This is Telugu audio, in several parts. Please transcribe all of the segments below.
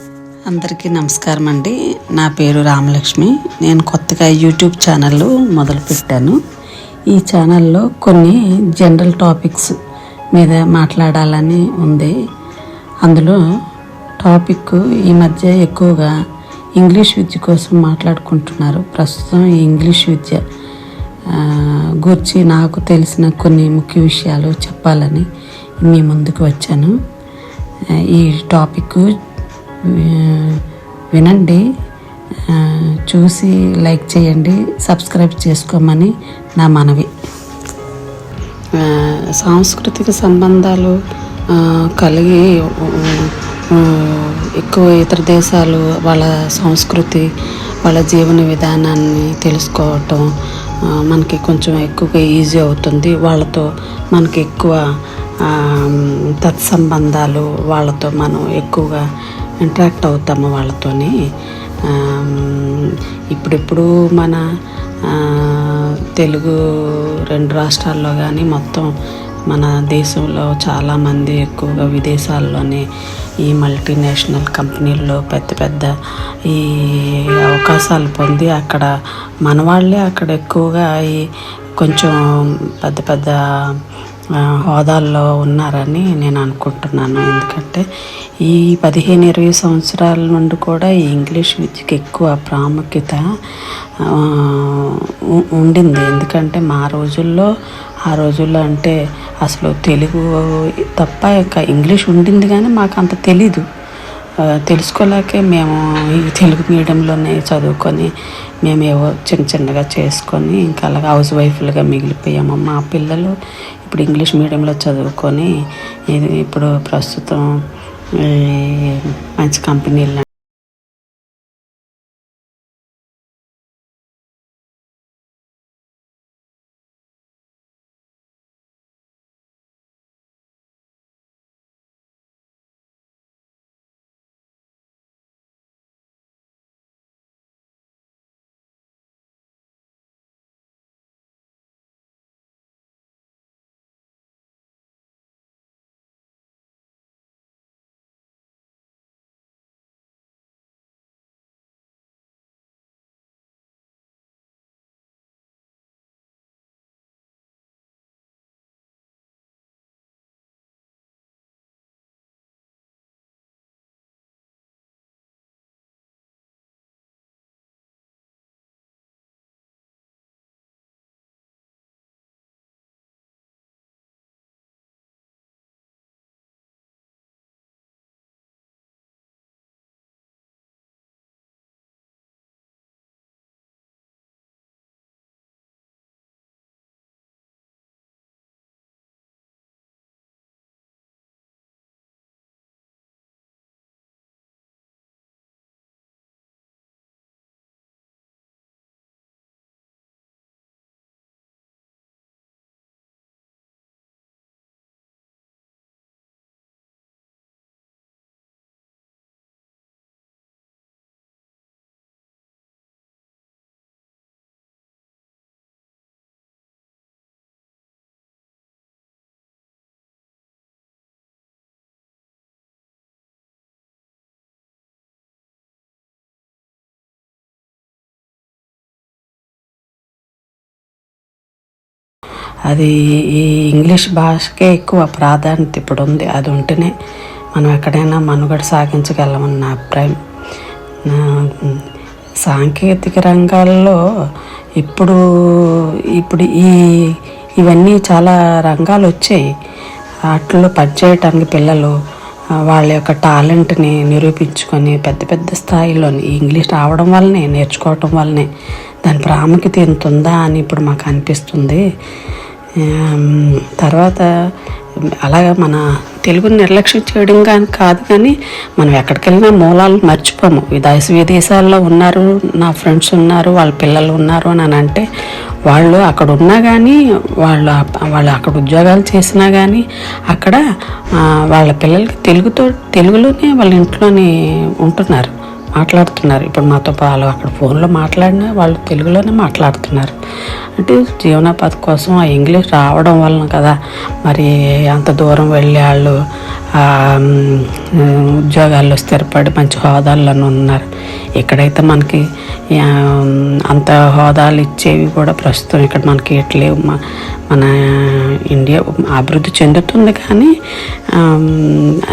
అందరికీ నమస్కారం అండి. నా పేరు రామలక్ష్మి. నేను కొత్తగా యూట్యూబ్ ఛానల్ మొదలుపెట్టాను. ఈ ఛానల్లో కొన్ని జనరల్ టాపిక్స్ మీద మాట్లాడాలని ఉంది. అందులో టాపిక్ ఈ మధ్య ఎక్కువగా ఇంగ్లీష్ విద్య కోసం మాట్లాడుకుంటున్నారు. ప్రస్తుతం ఈ ఇంగ్లీష్ విద్య గురించి నాకు తెలిసిన కొన్ని ముఖ్య విషయాలు చెప్పాలని మీ ముందుకు వచ్చాను. ఈ టాపిక్ వినండి. చూసి లైక్ చేయండి సబ్స్క్రైబ్ చేసుకోమని నా మనవి. సాంస్కృతిక సంబంధాలు కలిగి ఎక్కువ ఇతర దేశాలు వాళ్ళ సంస్కృతి వాళ్ళ జీవన విధానాన్ని తెలుసుకోవటం మనకి కొంచెం ఎక్కువగా ఈజీ అవుతుంది. వాళ్ళతో మనకి ఎక్కువ తత్సంబంధాలు వాళ్ళతో మనం ఎక్కువగా ఇంటరాక్ట్ అవుతాము వాళ్ళతోని. ఇప్పుడిప్పుడు మన తెలుగు రెండు రాష్ట్రాల్లో కానీ మొత్తం మన దేశంలో చాలామంది ఎక్కువగా విదేశాల్లోనే ఈ మల్టీనేషనల్ కంపెనీల్లో పెద్ద పెద్ద ఈ అవకాశాలు పొంది అక్కడ మన వాళ్ళే అక్కడ ఎక్కువగా ఈ కొంచెం పెద్ద పెద్ద హోదాల్లో ఉన్నారని నేను అనుకుంటున్నాను. ఎందుకంటే ఈ పదిహేను ఇరవై సంవత్సరాల నుండి కూడా ఈ ఇంగ్లీష్ విద్యకి ఎక్కువ ప్రాముఖ్యత ఉండింది. ఎందుకంటే మా రోజుల్లో ఆ రోజుల్లో అంటే అసలు తెలుగు తప్ప ఇంకా ఇంగ్లీష్ ఉండింది కానీ మాకు అంత తెలీదు. తెలుసుకోలేకే మేము ఈ తెలుగు మీడియంలోనే చదువుకొని మేము ఏవో చిన్న చిన్నగా చేసుకొని ఇంకా అలాగా హౌస్ వైఫ్లుగా మిగిలిపోయాము. మా పిల్లలు ఇప్పుడు ఇంగ్లీష్ మీడియంలో చదువుకొని ఇది ఇప్పుడు ప్రస్తుతం మంచి కంపెనీలు అది ఈ ఇంగ్లీష్ భాషకే ఎక్కువ ప్రాధాన్యత ఇప్పుడు ఉంది. అది ఉంటేనే మనం ఎక్కడైనా మనుగడ సాగించగలమని నా అభిప్రాయం. నా- సాంకేతిక రంగాల్లో ఇప్పుడు ఇప్పుడు ఈ ఇవన్నీ చాలా రంగాలు వచ్చాయి. వాటిలో పనిచేయటానికి పిల్లలు వాళ్ళ యొక్క టాలెంట్ని నిరూపించుకొని పెద్ద పెద్ద స్థాయిలోని ఇంగ్లీష్ రావడం వల్లనే నేర్చుకోవటం వల్లనే దాని ప్రాముఖ్యత ఎంత ఉందా అని ఇప్పుడు మాకు అనిపిస్తుంది. తర్వాత అలాగా మన తెలుగుని నిర్లక్ష్యం చేయడం కానీ కాదు కానీ మనం ఎక్కడికి వెళ్ళినా మూలాలు మర్చిపోము. విదేశ విదేశాల్లో ఉన్నారు నా ఫ్రెండ్స్ ఉన్నారు వాళ్ళ పిల్లలు ఉన్నారు అని అని అంటే వాళ్ళు అక్కడ ఉన్నా కానీ వాళ్ళు వాళ్ళు అక్కడ ఉద్యోగాలు చేసినా కానీ అక్కడ వాళ్ళ పిల్లలకి తెలుగుతో తెలుగులోనే వాళ్ళ ఇంట్లోనే ఉంటున్నారు. మాట్లాడుతున్నారు. ఇప్పుడు మాతో వాళ్ళు అక్కడ ఫోన్లో మాట్లాడినా వాళ్ళు తెలుగులోనే మాట్లాడుతున్నారు. అంటే జీవనోపాధి కోసం ఆ ఇంగ్లీష్ రావడం వలన కదా మరి అంత దూరం వెళ్ళే వాళ్ళు ఉద్యోగాల్లో స్థిరపడి మంచి హోదాల్లోనూ ఉన్నారు. ఇక్కడైతే మనకి అంత హోదాలు ఇచ్చేవి కూడా ప్రస్తుతం ఇక్కడ మనకి ఇట్లేవు మన ఇండియా అభివృద్ధి చెందుతుంది కానీ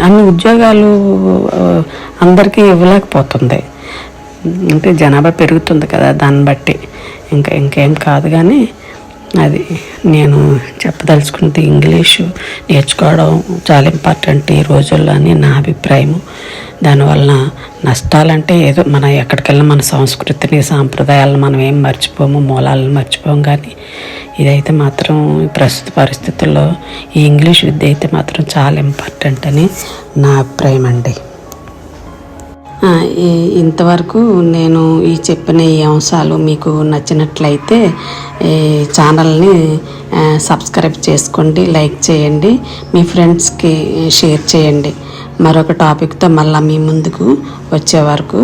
అన్ని ఉద్యోగాలు అందరికీ ఇవ్వలేకపోతుంది. అంటే జనాభా పెరుగుతుంది కదా దాన్ని బట్టి. ఇంకా ఇంకేం కాదు కానీ అది నేను చెప్పదలుచుకుంటే ఇంగ్లీషు. నేర్చుకోవడం చాలా ఇంపార్టెంట్ ఈ రోజుల్లో అని నా అభిప్రాయము. దానివల్ల నష్టాలంటే ఏదో మన ఎక్కడికెళ్ళినా మన సంస్కృతిని సాంప్రదాయాలను మనం ఏం మర్చిపోము మూలాలను మర్చిపోము కానీ ఇదైతే మాత్రం ప్రస్తుత పరిస్థితుల్లో ఈ ఇంగ్లీష్ విద్య అయితే మాత్రం చాలా ఇంపార్టెంట్ అని నా అభిప్రాయం అండి ఇంతవరకు నేను ఈ చెప్పిన ఈ అంశాలు మీకు నచ్చినట్లయితే ఈ ఛానల్ని సబ్స్క్రైబ్ చేసుకోండి లైక్ చేయండి మీ ఫ్రెండ్స్కి షేర్ చేయండి. మరొక టాపిక్తో మళ్ళీ మీ ముందుకు వచ్చే వరకు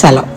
సెలవు.